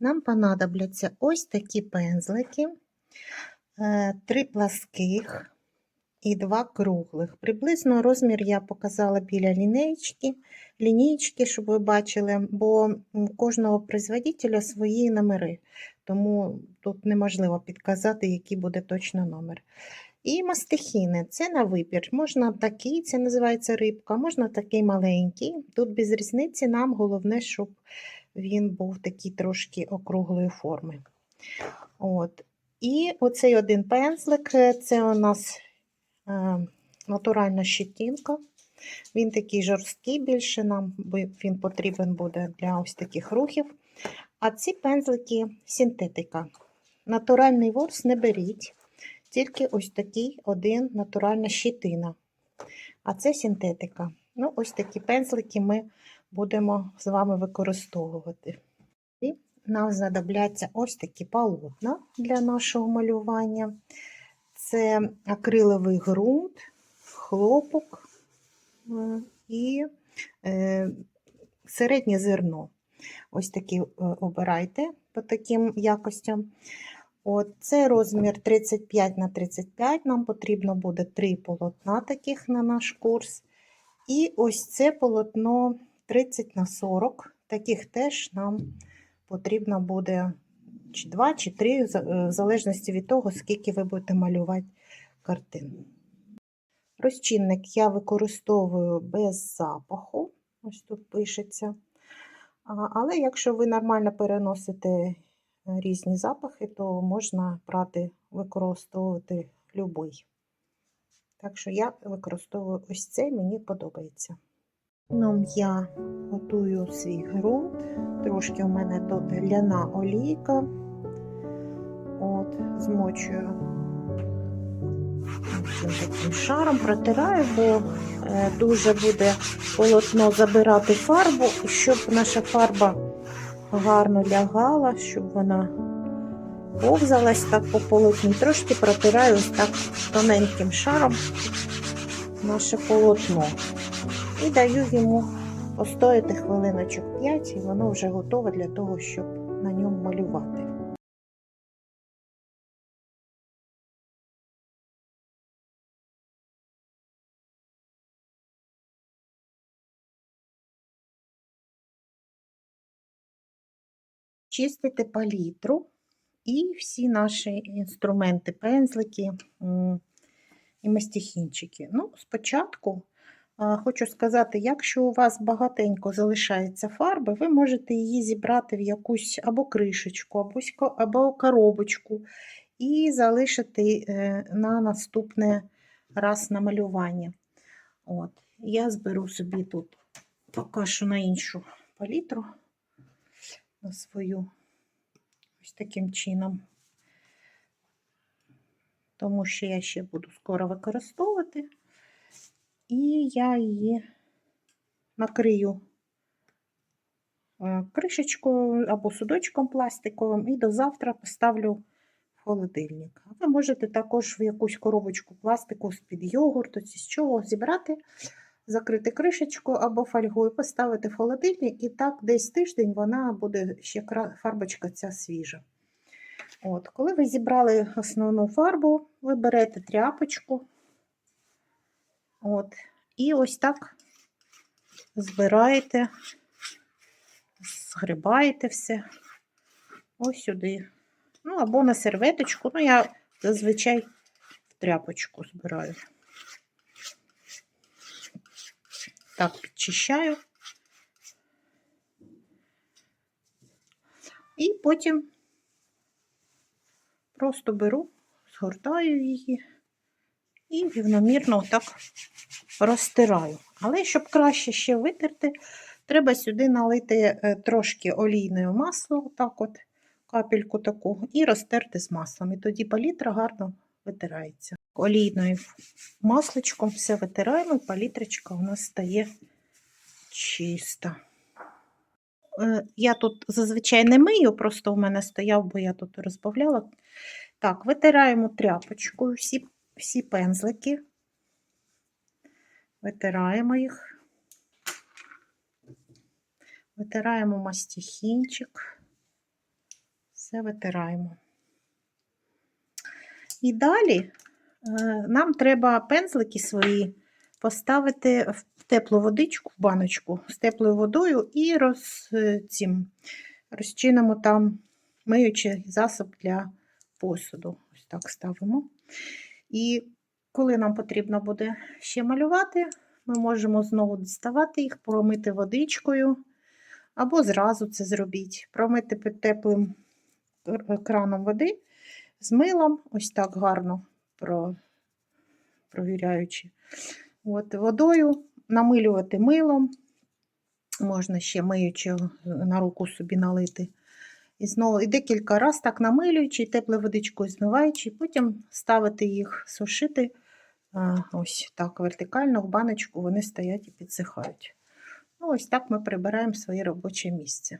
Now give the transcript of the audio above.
нам понадобляться ось такі пензлики, е, три пласких і два круглих. Приблизно розмір я показала біля лінейки, лінійки, щоб ви бачили, бо у кожного производителя свої номери, тому тут неможливо підказати, який буде точно номер. І мастихіни це на вибір. Можна такий, це називається рибка, можна такий маленький. Тут без різниці нам головне, щоб він був такий трошки округлої форми. От. І оцей один пензлик це у нас е, натуральна щетінка. Він такий жорсткий більше нам він потрібен буде для ось таких рухів. А ці пензлики синтетика. Натуральний ворс не беріть, тільки ось такий один натуральна щетина. А це синтетика. Ну, ось такі пензлики ми будемо з вами використовувати. І нам знадобляться ось такі полотна для нашого малювання. Це акриловий ґрунт, хлопок е, і е, середнє зерно. Ось такі е, обирайте по таким якостям. От, Це розмір 35 на 35. Нам потрібно буде три полотна таких на наш курс. І ось це полотно 30 на 40. Таких теж нам потрібно буде чи 2, чи 3, в залежності від того, скільки ви будете малювати картин. Розчинник я використовую без запаху, ось тут пишеться. Але якщо ви нормально переносите різні запахи, то можна брати, використовувати любий. Так що я використовую ось цей, мені подобається. Ну, я готую свій ґрунт. Трошки у мене тут ляна олійка. От, змочую таким шаром, протираю, бо дуже буде полотно забирати фарбу, щоб наша фарба гарно лягала, щоб вона повзалась так по полотні. Трошки протираю ось так тоненьким шаром наше полотно. І даю йому постояти хвилиночок 5, і воно вже готове для того, щоб на ньому малювати. Чистити палітру і всі наші інструменти, пензлики і мастихінчики. Ну, спочатку хочу сказати, якщо у вас багатенько залишається фарби, ви можете її зібрати в якусь або кришечку, або коробочку і залишити е, на наступне раз на малювання. От. Я зберу собі тут поки що на іншу палітру, на свою ось таким чином, тому що я ще буду скоро використовувати. І я її накрию кришечкою або судочком пластиковим, і до завтра поставлю в холодильник. Ви можете також в якусь коробочку пластику з-під йогурту, з чого зібрати, закрити кришечку або фольгою, поставити в холодильник, і так десь тиждень вона буде ще фарбочка ця свіжа. От, Коли ви зібрали основну фарбу, ви берете тряпочку. От. І ось так збираєте, згрибаєте все ось сюди. Ну, або на серветочку. Ну, я зазвичай в тряпочку збираю. Так, підчищаю. І потім просто беру, згортаю її і рівномірно так розтираю. Але щоб краще ще витерти, треба сюди налити е, трошки олійне масло, отак от, капельку таку, і розтерти з маслом. І тоді палітра гарно витирається. Олійною масличком все витираємо, палітрочка у нас стає чиста. Е, я тут зазвичай не мию, просто у мене стояв, бо я тут розбавляла. Так, витираємо тряпочкою всі всі пензлики, витираємо їх, витираємо мастихінчик. Все витираємо. І далі е, нам треба пензлики свої поставити в теплу водичку, в баночку з теплою водою і роз, е, цим, розчинимо там миючий засоб для посуду. Ось так ставимо. І коли нам потрібно буде ще малювати, ми можемо знову діставати їх, промити водичкою, або зразу це зробіть. Промити під теплим краном води з милом, ось так гарно провіряючи. От, водою намилювати милом, можна ще миючи на руку собі налити. І знову і декілька разів так намилюючи, теплою водичкою змиваючи, потім ставити їх сушити ось так вертикально в баночку, вони стоять і підсихають. Ну, ось так ми прибираємо своє робоче місце.